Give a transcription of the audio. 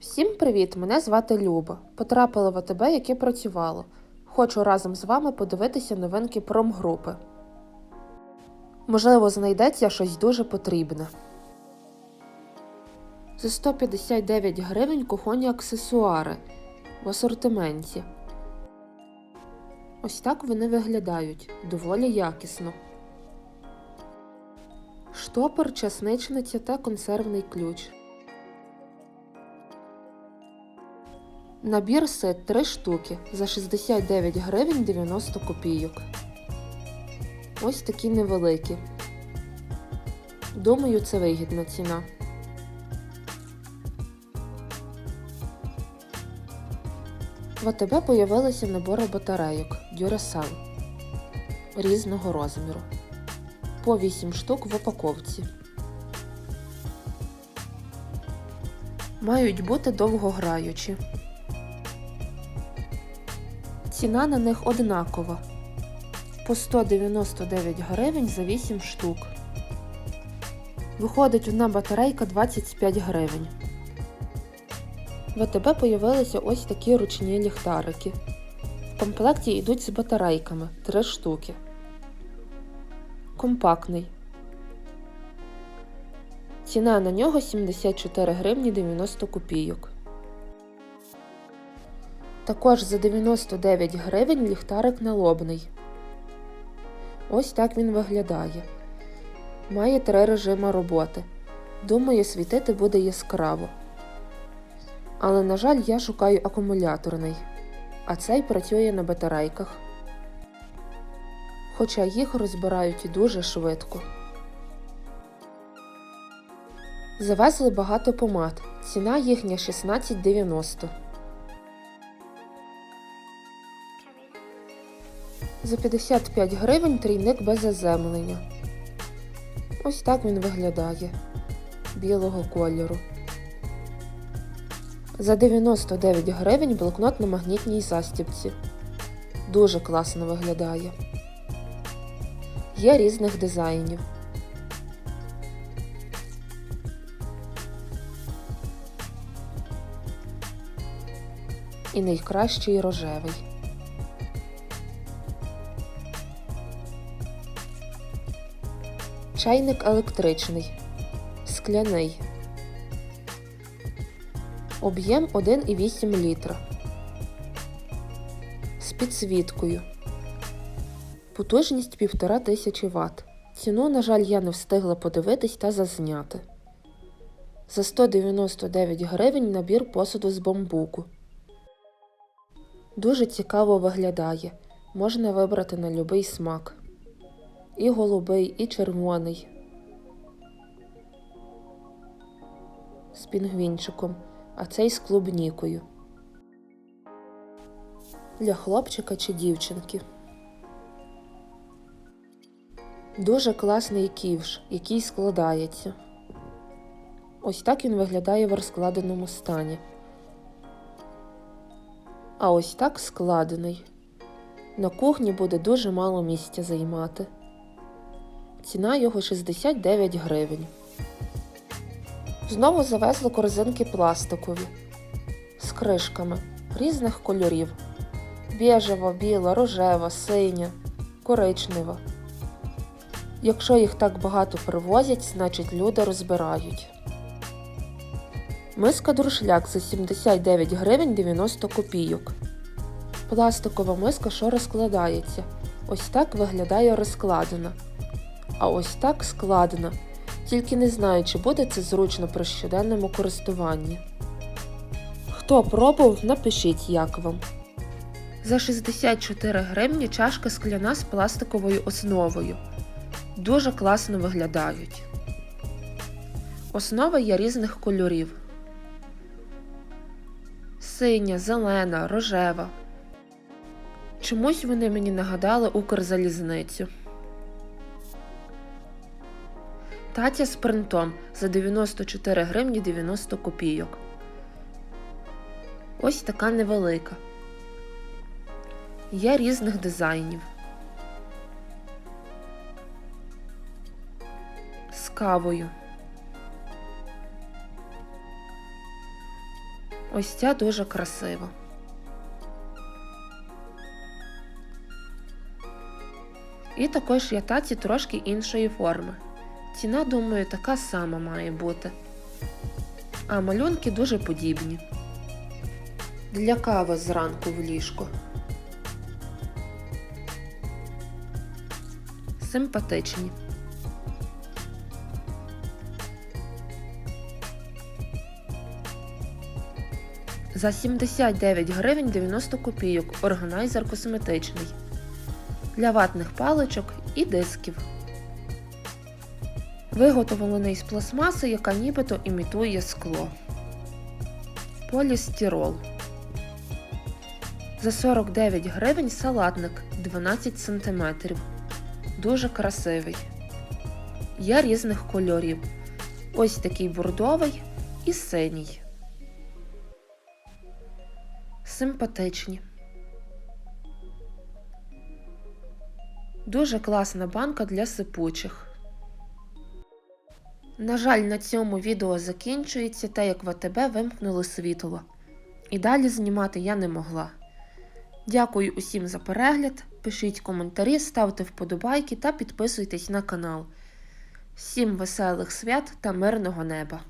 Всім привіт! Мене звати Люба. Потрапила в АТБ, яке працювало. Хочу разом з вами подивитися новинки промгрупи. Можливо, знайдеться щось дуже потрібне. За 159 гривень кухонні аксесуари в асортименті. Ось так вони виглядають доволі якісно. Штопор, часничниця та консервний ключ. Набір сет 3 штуки за 69 гривень 90 копійок. Ось такі невеликі. Думаю, це вигідна ціна. В АТБ появилися набори батарейок Duracell різного розміру. По 8 штук в упаковці. Мають бути довгограючі. Ціна на них однакова по 199 гривень за 8 штук. Виходить одна батарейка 25 гривень. В АТБ появилися ось такі ручні ліхтарики. В комплекті йдуть з батарейками 3 штуки. Компактний. Ціна на нього 74 гривні 90 копійок. Також за 99 гривень ліхтарик налобний. Ось так він виглядає. Має три режими роботи. Думаю, світити буде яскраво. Але, на жаль, я шукаю акумуляторний, а цей працює на батарейках. Хоча їх розбирають дуже швидко. Завезли багато помад. Ціна їхня 16,90. За 55 гривень трійник без заземлення. Ось так він виглядає білого кольору. За 99 гривень блокнот на магнітній застібці. Дуже класно виглядає. Є різних дизайнів. І найкращий рожевий. Чайник електричний. Скляний. Об'єм 1,8 літра. З підсвіткою. Потужність 1500 Вт. Ціну, на жаль, я не встигла подивитись та зазняти. За 199 гривень набір посуду з бамбуку. Дуже цікаво виглядає. Можна вибрати на любий смак. І голубий, і червоний. З пінгвінчиком, а цей з клубнікою. Для хлопчика чи дівчинки. Дуже класний ківш, який складається. Ось так він виглядає в розкладеному стані. А ось так складений. На кухні буде дуже мало місця займати. Ціна його 69 гривень. Знову завезли корзинки пластикові з кришками різних кольорів: біжева, біла, рожева, синя, коричнева. Якщо їх так багато привозять, значить люди розбирають. Миска друшляк за 79 гривень 90 копійок. Пластикова миска, що розкладається. Ось так виглядає розкладена. А ось так складена. Тільки не знаю, чи буде це зручно при щоденному користуванні. Хто пробував, напишіть, як вам. За 64 гривні чашка скляна з пластиковою основою. Дуже класно виглядають. Основа є різних кольорів: синя, зелена, рожева. Чомусь вони мені нагадали Укрзалізницю. Татя з принтом за 94 гривні 90 копійок. Ось така невелика. Є різних дизайнів. З кавою. Ось ця дуже красива. І також є таці трошки іншої форми. Ціна, думаю, така сама має бути. А малюнки дуже подібні. Для кави зранку в ліжко. Симпатичні. За 79 гривень 90 копійок органайзер косметичний. Для ватних паличок і дисків. Виготовлений з пластмаси, яка нібито імітує скло. Полістирол. За 49 гривень салатник 12 см. Дуже красивий. Є різних кольорів. Ось такий бордовий і синій. Симпатичні. Дуже класна банка для сипучих. На жаль, на цьому відео закінчується, те, як в АТБ вимкнули світло. І далі знімати я не могла. Дякую усім за перегляд. Пишіть коментарі, ставте вподобайки та підписуйтесь на канал. Всім веселих свят та мирного неба!